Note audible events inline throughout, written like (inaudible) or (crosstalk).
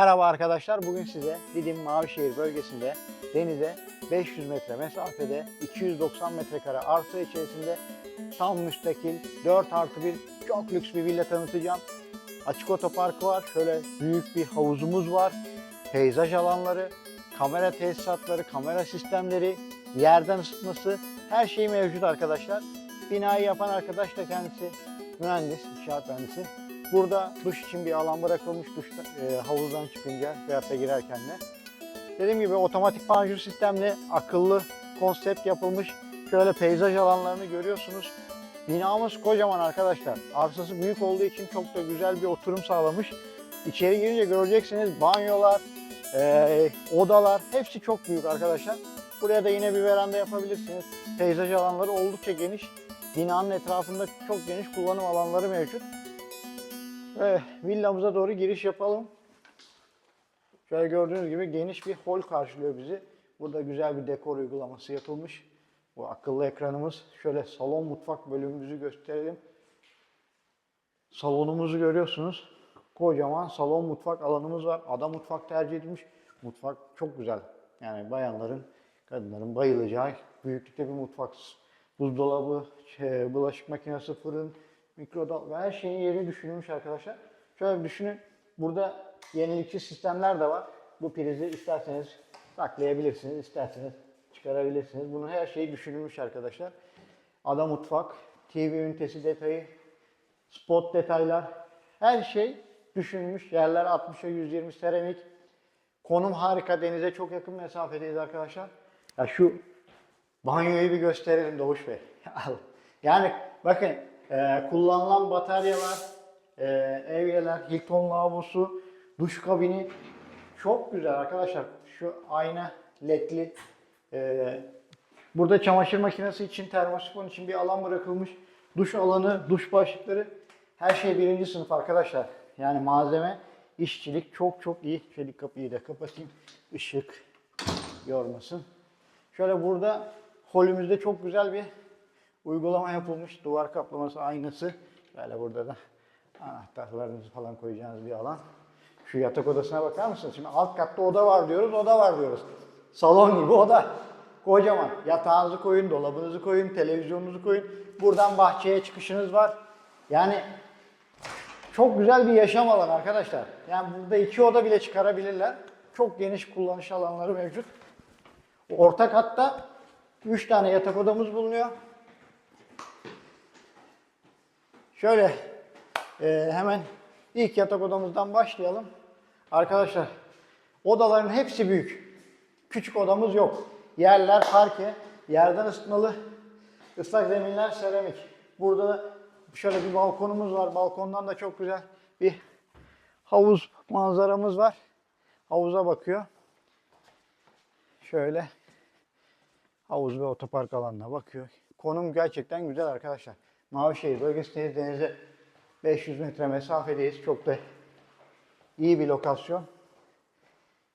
Merhaba arkadaşlar. Bugün size Didim Mavişehir bölgesinde denize 500 metre mesafede 290 metrekare arsa içerisinde tam müstakil 4 artı 1 çok lüks bir villa tanıtacağım. Açık otoparkı var. Şöyle büyük bir havuzumuz var. Peyzaj alanları, kamera tesisatları, kamera sistemleri, yerden ısıtması her şey mevcut arkadaşlar. Binayı yapan arkadaş da kendisi mühendis, inşaat mühendisi. Burada duş için bir alan bırakılmış duş e, havuzdan çıkınca veyahut da girerken de. Dediğim gibi otomatik panjur sistemli akıllı konsept yapılmış. Şöyle peyzaj alanlarını görüyorsunuz. Binamız kocaman arkadaşlar. Arsası büyük olduğu için çok da güzel bir oturum sağlamış. İçeri girince göreceksiniz banyolar, e, odalar hepsi çok büyük arkadaşlar. Buraya da yine bir veranda yapabilirsiniz. Peyzaj alanları oldukça geniş. Binanın etrafında çok geniş kullanım alanları mevcut. Ve villamıza doğru giriş yapalım. Şöyle gördüğünüz gibi geniş bir hol karşılıyor bizi. Burada güzel bir dekor uygulaması yapılmış. Bu akıllı ekranımız. Şöyle salon mutfak bölümümüzü gösterelim. Salonumuzu görüyorsunuz. Kocaman salon mutfak alanımız var. Ada mutfak tercih edilmiş. Mutfak çok güzel. Yani bayanların, kadınların bayılacağı büyüklükte bir mutfak. Buzdolabı, şey, bulaşık makinesi, fırın, mikrodalga her şeyin yeri düşünülmüş arkadaşlar. Şöyle düşünün. Burada yenilikçi sistemler de var. Bu prizi isterseniz saklayabilirsiniz, isterseniz çıkarabilirsiniz. Bunun her şeyi düşünülmüş arkadaşlar. Ada mutfak, TV ünitesi detayı, spot detaylar, her şey düşünülmüş. Yerler 60'a 120 seramik. Konum harika. Denize çok yakın mesafedeyiz arkadaşlar. Ya şu banyoyu bir gösterelim Doğuş Bey. (laughs) yani bakın e, kullanılan bataryalar, e, evyeler, Hilton lavabosu, duş kabini çok güzel arkadaşlar. Şu ayna ledli. E, burada çamaşır makinesi için, termosifon için bir alan bırakılmış. Duş alanı, duş başlıkları her şey birinci sınıf arkadaşlar. Yani malzeme, işçilik çok çok iyi. Şöyle kapıyı da kapatayım. Işık yormasın. Şöyle burada holümüzde çok güzel bir uygulama yapılmış. Duvar kaplaması aynısı. Böyle burada da anahtarlarınızı falan koyacağınız bir alan. Şu yatak odasına bakar mısınız? Şimdi alt katta oda var diyoruz, oda var diyoruz. Salon gibi oda. Kocaman. Yatağınızı koyun, dolabınızı koyun, televizyonunuzu koyun. Buradan bahçeye çıkışınız var. Yani çok güzel bir yaşam alanı arkadaşlar. Yani burada iki oda bile çıkarabilirler. Çok geniş kullanış alanları mevcut. Orta katta 3 tane yatak odamız bulunuyor. Şöyle e, hemen ilk yatak odamızdan başlayalım. Arkadaşlar odaların hepsi büyük. Küçük odamız yok. Yerler parke, yerden ısıtmalı, ıslak zeminler seramik. Burada da şöyle bir balkonumuz var. Balkondan da çok güzel bir havuz manzaramız var. Havuza bakıyor. Şöyle havuz ve otopark alanına bakıyor. Konum gerçekten güzel arkadaşlar. Mavişehir bölgesindeyiz. Denize 500 metre mesafedeyiz. Çok da iyi bir lokasyon.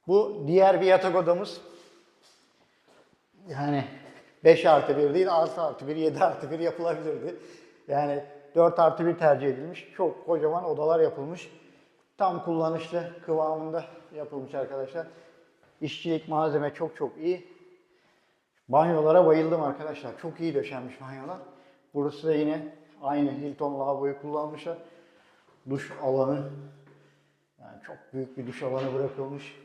Bu diğer bir yatak odamız. Yani 5 artı 1 değil 6 artı 1, 7 artı 1 yapılabilirdi. Yani 4 artı 1 tercih edilmiş. Çok kocaman odalar yapılmış. Tam kullanışlı kıvamında yapılmış arkadaşlar. İşçilik malzeme çok çok iyi. Banyolara bayıldım arkadaşlar. Çok iyi döşenmiş banyolar. Burası da yine aynı Hilton lavaboyu kullanmışlar. Duş alanı. Yani çok büyük bir duş alanı bırakılmış.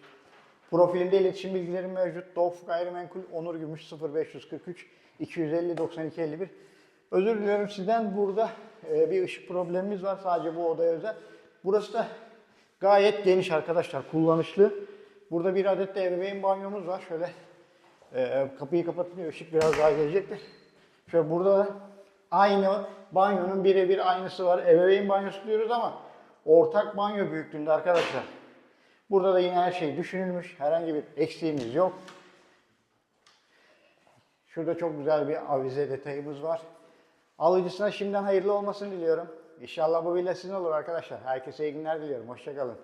Profilimde iletişim bilgilerim mevcut. Doğuf Gayrimenkul Onur Gümüş 0543 250 92 51. Özür diliyorum sizden burada e, bir ışık problemimiz var sadece bu odaya özel. Burası da gayet geniş arkadaşlar kullanışlı. Burada bir adet de ebeveyn banyomuz var. Şöyle e, kapıyı kapatınca ışık biraz daha gelecektir. Şöyle burada da aynı banyonun birebir aynısı var. Ebeveyn banyosu diyoruz ama ortak banyo büyüklüğünde arkadaşlar. Burada da yine her şey düşünülmüş. Herhangi bir eksiğimiz yok. Şurada çok güzel bir avize detayımız var. Alıcısına şimdiden hayırlı olmasını diliyorum. İnşallah bu villa sizin olur arkadaşlar. Herkese iyi günler diliyorum. Hoşçakalın.